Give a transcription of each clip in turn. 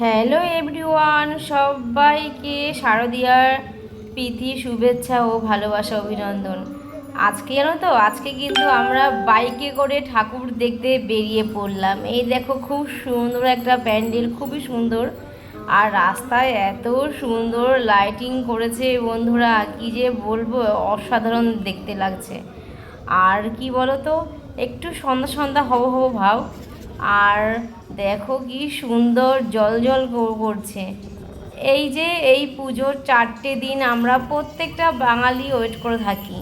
Hello everyone, সবাইকে শারদীয়ার প্রীতি, শুভেচ্ছা ও ভালোবাসা, অভিনন্দন। আজকে জানো তো, আজকে কিন্তু আমরা বাইকে করে ঠাকুর দেখতে বেরিয়ে পড়লাম। এই দেখো খুব সুন্দর একটা প্যান্ডেল, খুবই সুন্দর। আর রাস্তায় এত সুন্দর লাইটিং করেছে বন্ধুরা, কি যে বলব, অসাধারণ দেখতে লাগছে। আর কি বলো তো একটু সন্ধ্যা সন্ধ্যা হব হব ভাব। আর দেখো কি সুন্দর জল জল করছে। এই যে এই পুজোর চারটে দিন আমরা প্রত্যেকটা বাঙালি ওয়েট করে থাকি।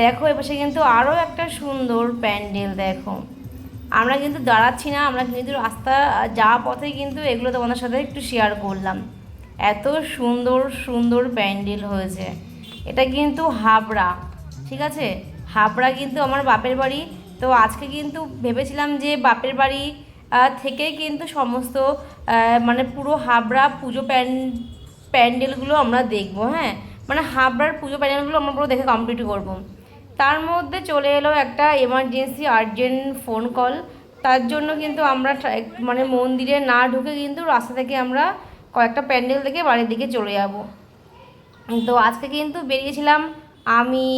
দেখো এপাশে কিন্তু আরও একটা সুন্দর প্যান্ডেল দেখো। আমরা কিন্তু দাঁড়াচ্ছি না, আমরা কিন্তু রাস্তা যাওয়া পথে কিন্তু এগুলো তোমাদের সাথে একটু শেয়ার করলাম। এত সুন্দর সুন্দর প্যান্ডেল হয়েছে। এটা কিন্তু হাবড়া, ঠিক আছে? হাবড়া কিন্তু আমার বাপের বাড়ি। তো আজকে কিন্তু ভেবেছিলাম যে বাপের বাড়ি থেকে কিন্তু সমস্ত মানে পুরো হাবড়া পুজো প্যান, প্যান্ডেলগুলো আমরা দেখব হ্যাঁ? মানে হাবড়ার পুজো প্যান্ডেলগুলো আমরা পুরো দেখে কমপ্লিট করব। তার মধ্যে চলে এলো একটা এমার্জেন্সি আর্জেন্ট ফোন কল তার জন্য কিন্তু আমরা মানে মন্দিরে না ঢুকে কিন্তু রাস্তা থেকে আমরা কয়েকটা প্যান্ডেল দেখে বাড়ির দিকে চলে যাব। তো আজকে কিন্তু বেরিয়েছিলাম আমি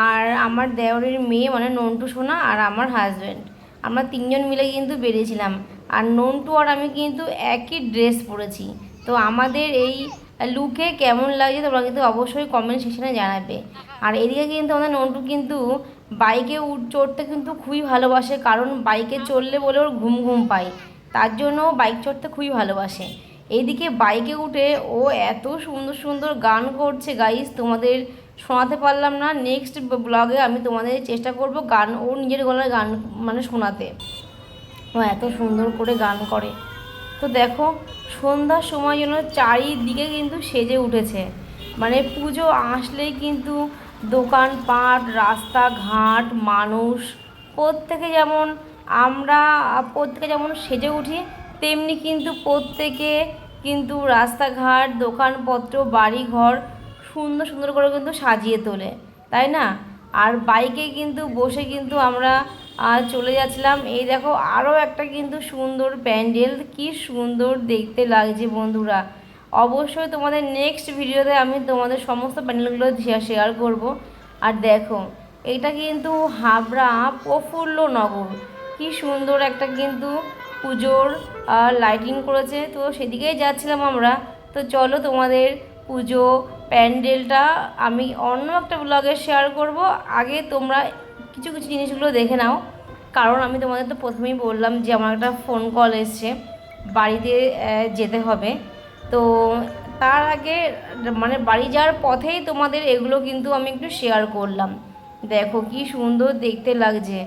আর আমার দেওরের মেয়ে মানে নন্টু সোনা আর আমার হাজব্যান্ড আমরা তিনজন মিলে কিন্তু বেরিয়েছিলাম। আর নন্টু আর আমি কিন্তু একই ড্রেস পরেছি। তো আমাদের এই লুকে কেমন লাগছে তোমরা কিন্তু অবশ্যই কমেন্ট সেকশনে জানাবে। আর এদিকে কিন্তু আমাদের নন্টু কিন্তু বাইকে উঠ চড়তে কিন্তু খুবই ভালোবাসে, কারণ বাইকে চললে বলে ওর ঘুম ঘুম পায়। তার জন্য বাইক চড়তে খুবই ভালোবাসে। এইদিকে বাইকে উঠে ও এত সুন্দর সুন্দর গান করছে গাইস তোমাদের শোনাতে পারলাম না। নেক্সট ব্লগে আমি তোমাদের চেষ্টা করব গান ও নিজের গলায় গান মানে শোনাতে। ও এত সুন্দর করে গান করে। তো দেখো, সন্ধ্যার সময় যেন চারিদিকে কিন্তু সেজে উঠেছে। মানে পুজো আসলেই কিন্তু দোকানপাট, রাস্তাঘাট, মানুষ, প্রত্যেকে যেমন আমরা প্রত্যেকে যেমন সেজে উঠি, তেমনি কিন্তু প্রত্যেকে কিন্তু রাস্তাঘাট, দোকানপত্র, বাড়িঘর সুন্দর সুন্দর করে কিন্তু সাজিয়ে তোলে, তাই না? আর বাইকে কিন্তু বসে কিন্তু আমরা চলে যাচ্ছিলাম। এই দেখো আরও একটা কিন্তু সুন্দর প্যান্ডেল। কি সুন্দর দেখতে লাগছে বন্ধুরা। অবশ্যই তোমাদের নেক্সট ভিডিওতে আমি তোমাদের সমস্ত প্যান্ডেলগুলো শেয়ার করব। আর দেখো, এটা কিন্তু হাবড়া প্রফুল্ল নগর কি সুন্দর একটা কিন্তু পুজোর লাইটিং করেছে। তো সেদিকেই যাচ্ছিলাম আমরা। তো চলো তোমাদের পুজো প্যান্ডেলটা আমি অন্য একটা ব্লগে শেয়ার করব। আগে তোমরা কিছু কিছু জিনিসগুলো দেখে নাও। কারণ আমি তোমাদের তো প্রথমেই বললাম যে আমার একটা ফোন কল এসছে। বাড়িতে যেতে হবে। তো তার আগে মানে বাড়ি যাওয়ার পথেই তোমাদের এগুলো কিন্তু আমি একটু শেয়ার করলাম। দেখো কি সুন্দর দেখতে লাগছে।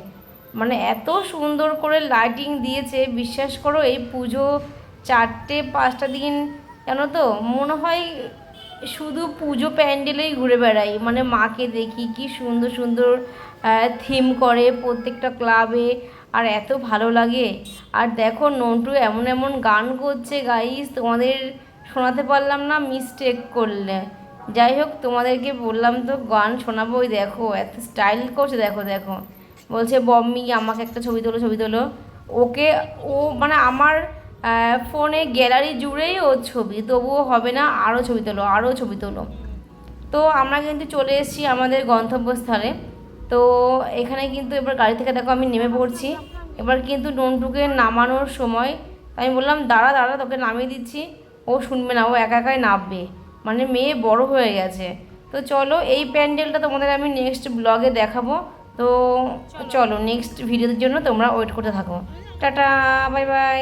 মানে এত সুন্দর করে লাইটিং দিয়েছে। বিশ্বাস করো, এই পুজো চারটে, পাঁচটা দিন, জানো তো? মনে হয় শুধু পুজো প্যান্ডেলেই ঘুরে বেড়াই। মানে মাকে দেখি কি সুন্দর সুন্দর থিম করে প্রত্যেকটা ক্লাবে আর এত ভালো লাগে। আর দেখো নন্টু এমন এমন গান করছে গাইস তোমাদের শোনাতে পারলাম না মিস্টেক করলে। যাই হোক, তোমাদেরকে বললাম তো গান শোনাবো ওই দেখো এত স্টাইল করছে, দেখো দেখো। বলছে, বম্মি, আমাকে একটা ছবি তোলো ছবি তোলো। ওকে, ও মানে আমার ফোনে গ্যালারি জুড়েই ওর ছবি, তবুও হবে না আরও ছবি তোলো আরও ছবি তোলো। তো আমরা কিন্তু চলে এসেছি আমাদের গন্তব্যস্থলে। তো এখানে কিন্তু এবার গাড়ি থেকে দেখো আমি নেমে পড়ছি। এবার কিন্তু নন্টুকে নামানোর সময় আমি বললাম, দাঁড়া দাঁড়া, তোকে নামিয়ে দিচ্ছি। ও শুনবে না, ও একা একাই নামবে। মানে মেয়ে বড় হয়ে গেছে। তো চলো, এই প্যান্ডেলটা তোমাদের আমি নেক্সট ব্লগে দেখাবো। তো চলো নেক্সট ভিডিওর জন্য তোমরা ওয়েট করতে থাকো। Tata bye bye